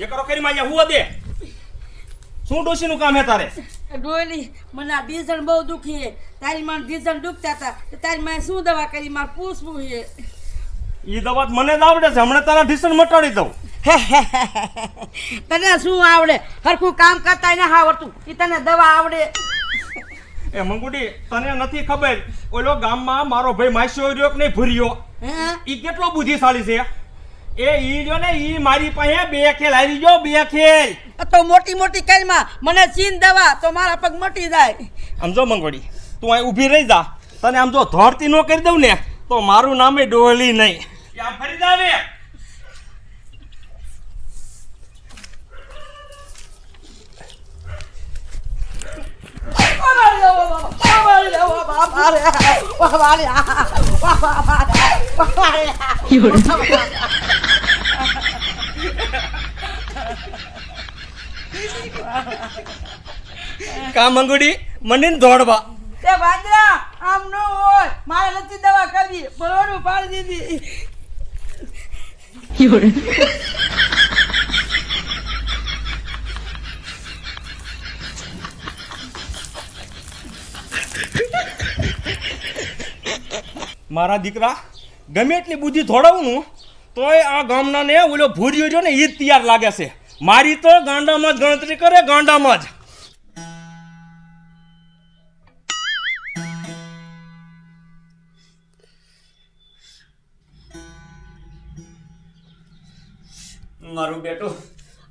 એ કરો કરી માં હુવા દે. શું ડોશીનું કામ હે તારે? ડોલી મને આ ડીઝલ બહુ દુખી હે. તારી માં ડીઝલ દુખતા હતા તારી માં શું દવા કરી? મારે પૂછવું હે. ઈ દવા મને જ આવડે છે હમણાં તારા ઢીસણ મટાડી દઉં. તને શું આવડે? હરખું કામ કરતા ન આવડતું. એ તને દવા આવડે. એ મંગુડી તને નથી ખબર ઓલો ગામમાં મારો ભાઈ માસ્યો રહ્યો કે નહીં ભૂર્યો? હે? ઈ કેટલો બુદ્ધિશાળી છે? એ ઈ જો ને ઈ મારી પાસે બે ખેલ આવી જો બે ખેલ તો મોટી મોટી કરીમાં મને ચીન દેવા તો મારા પગ મટી જાય આમ જો મંગોડી તું અહીં ઊભી રહી જા તને આમ જો ધોરતી ન કરી દઉં ને તો મારું નામે ડોહલી નહીં ત્યાં ફરી જા ને કા મંગોડી? મને દોડવા. તે વાંદરા આમ ન હોય. મારે નથી દવા કરવી બરોડું પાડી દીધી. મારા દીકરા ગમે એટલી બુદ્ધિ થોડાવું નું તોય આ ગામના ને ઓલો ભૂર્યો છે ને જ તૈયાર લાગે છે. મારી તો ગાંડામાં જ ગણતરી કરે ગાંડામાં જ. મારું બેટું.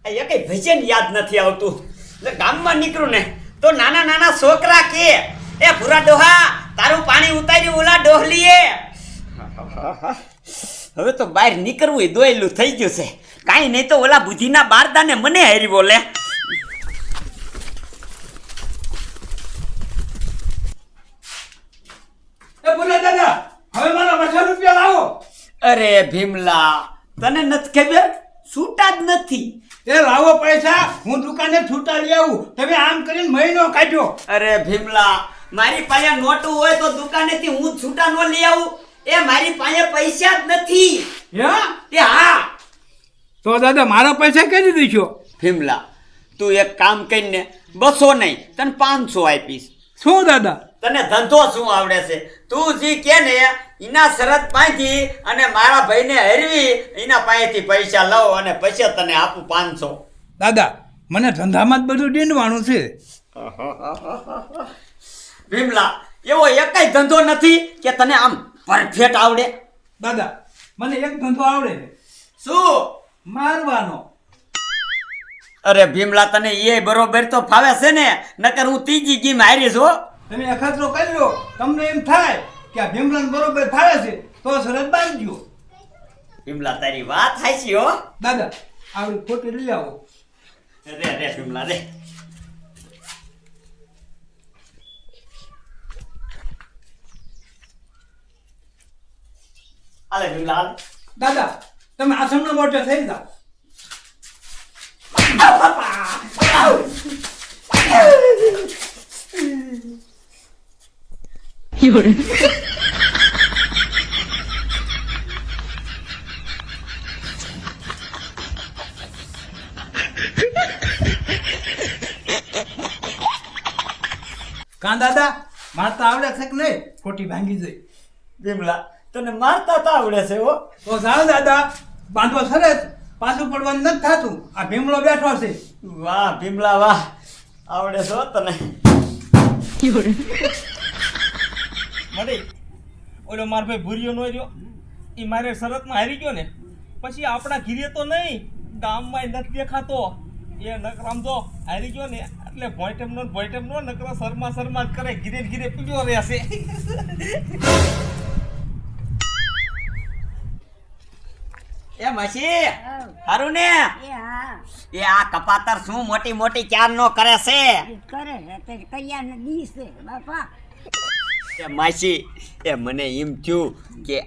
આ એ કઈ ભજન યાદ નથી આવતું. એટલે ગામમાં નીકળું ને તો નાના નાના છોકરા કે એ ભૂરા ડોહા તારું પાણી ઉતાર્યું ઓલા ડોહલીએ. હવે તો બહાર નીકળવું એ દોયેલું થઈ ગયું છે. કાંઈ નહીં તો ઓલા બુદ્ધિના બારદાને મને હારી બોલે. એ બોલા દાદા હવે મારા રૂપિયા લાવો. અરે ભીમલા તને નથી ખબર? છૂટા જ નથી. એ લાવો પૈસા હું દુકાને છૂટા લઈ આવું. તમે આમ કરીને મહિનો કાઢ્યો. અરે ભીમલા મારી પાસે નોટું હોય તો દુકાનેથી હું છૂટા નો લઈ આવું. એ મારી પાસે પૈસા જ નથી. હે? હા. તો દાદા મારા પૈસા કેવી દીધો ભીમલા તું એક કામ કરીને બસો નહીં તને પાંચસો આપીશ. શું દાદા? તને ધંધો શું આવડે છે? તું જે કે ને એના શરત પાસેથી અને મારા ભાઈને હરવી એના પાસેથી પૈસા લઉં અને પછી તને આપું પાંચસો. દાદા મને ધંધામાં જ બધું ડીંડવાનું છે. ભીમલા એવો એકય ધંધો નથી કે તને આમ પરફેક્ટ આવડે. દાદા મને એક ધંધો આવડે શું? મારવાનો. અરે ભીમલા તને એ બરોબર તો ફાવે છે ને? નકર હું ત્રીજી ગીમ હારીશ હો. તમે અખતરો કરી લો તમને એમ થાય કે આ ભીમલાન બરોબર થાય છે તો શરત બાંધજો. ભીમલા તારી વાત થાય છે હો. દાદા આવડી ખોટી લઈ આવો. રે રે ભીમલા રે. હાલે ભીમલા હાલે. દાદા તમે આસમનો મોટો થઈ જાઓ. કાં દાદા મારતા આવડે છે કે નહીં? ખોટી ભાંગી જઈ. ભીમલા તને મારતા તો આવડે છે હો. તો જાઓ દાદા બાંધો સરસ પાછું પડવાનું નથી થતું. આ ભીમલો બેઠો છે. વાહ ભીમલા વાહ. આવડે છો તને. ઓલો માર ભાઈ ભૂર્યો નો રહ્યો. એ મારે શરતમાં હારી ગયો ને. પછી આપણા ઘીરે તો નહીં ગામમાં નથી દેખાતો. એ નકરામ જો હારી ગયો ને એટલે ભોયટેમ નો ભોયટેમ નો નકરો શર્મા શર્મા જ કરે ઘીરે ઘીરે પીડ્યો રહેશે. એ મસી હારું ને? એ આ કપાતર શું મોટી મોટી ક્યાર નો કરે છે? કરે છે તે કૈયાને દી છે બાપા. એ માસી એ મને એમ થયું કે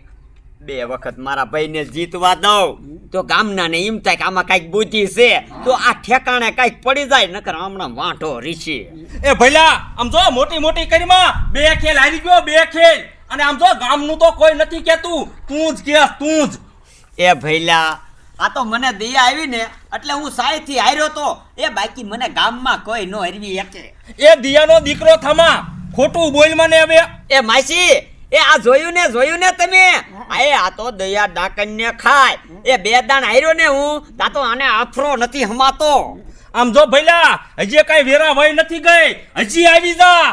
બે વખત મારા ભાઈને જીતવા દઉં. તો ગામના ને એમ થાય કે આમાં કંઈક બુદ્ધિ છે તો આ ઠેકાણે કંઈક પડી જાય નકર હમણાં વાંઢો રીસી. એ ભઈલા આમ જો મોટી મોટી કરીમાં બે ખેલ હારી ગયો બે ખેલ. અને આમ જો ગામનું તો કોઈ નથી કેતું તું જ કે તું જ. એ ભઈલા આ તો મને દયા આવી ને એટલે હું સાયથી હાર્યો તો એ બાકી મને ગામમાં કોઈ નો હરવી શકે. એ દિયાનો દીકરો થમા ખોટું બોલ મને હવે એ માસી એ આ જોયું ને જોયું ને તમે? એ આ તો દયા ડાકણ ને ખાય. એ બે દાણ આયરો ને હું તા તો આને આફરો નથી હમાતો. આમ જો ભૈલા હજી કઈ વેરા વય નથી ગઈ. હજી આવી જા.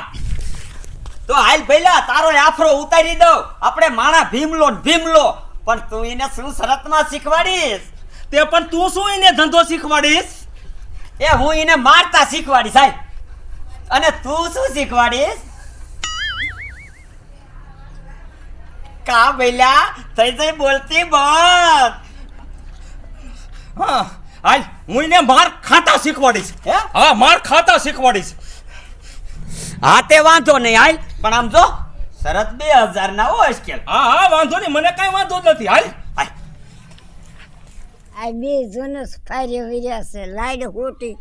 તો હાલ ભૈલા તારો આફરો ઉતારી દઉં. આપણે માણા ભીમલો ને ભીમલો. પણ તું એને શું શરતમાં શીખવાડીશ? તે પણ તું શું એને ધંધો શીખવાડીશ? એ હું એને મારતા શીખવાડીશ હાલ. અને તું શું શીખવાડીશ? કા ભઈલા થઈ જઈ બોલતી બંધ હા હાલ હું એને માર ખાતા શીખવાડીશ હે? હા માર ખાતા શીખવાડીશ હા તે વાંધો નહીં હાલ પણ આમ જો શરત બે હજાર ના હોય સ્કેલ હા હા વાંધો નહીં મને કઈ વાંધો જ નથી હાલ હાલ આ બે જણસ ફાર્યો વિર્યા છે લાઈડ હોટી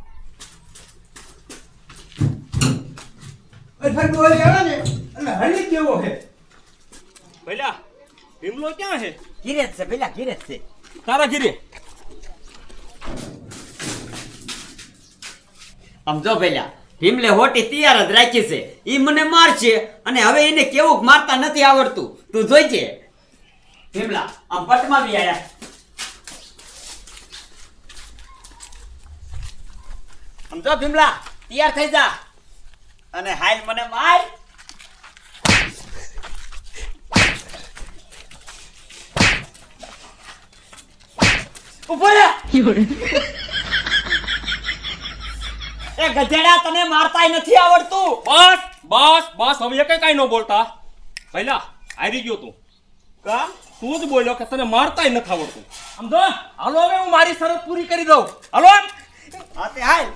અઠવાડિયું વાળી આવે ને અને હળી કેવો છે ભઈલા ભીમલો ક્યાં છે? ગિરેજ છે ભલા ગિરેજ છે. તારા ઘીરે? આમ જો પેલા ભીમલે હોટી તૈયાર જ રાખી છે. ઈ મને મારશે અને હવે એને કેવું મારતા નથી આવડતું. તું જોઈજે. ભીમલા આમ પટમાં બી આયા. સમજો ભીમલા તૈયાર થઈ જા. અને હાલ મને માર. ઊભો રે. એ ગધેડા તને મારતાય નથી આવડતું. બસ બસ બસ હવે કઈ કઈ ન બોલતા. પહેલા હારી ગયો તું. કા? તું જ બોલ્યો કે તને મારતાય નથી આવડતું. આમ જો હાલો હવે હું મારી શરત પૂરી કરી દઉં. હાલો હા તે હાલ.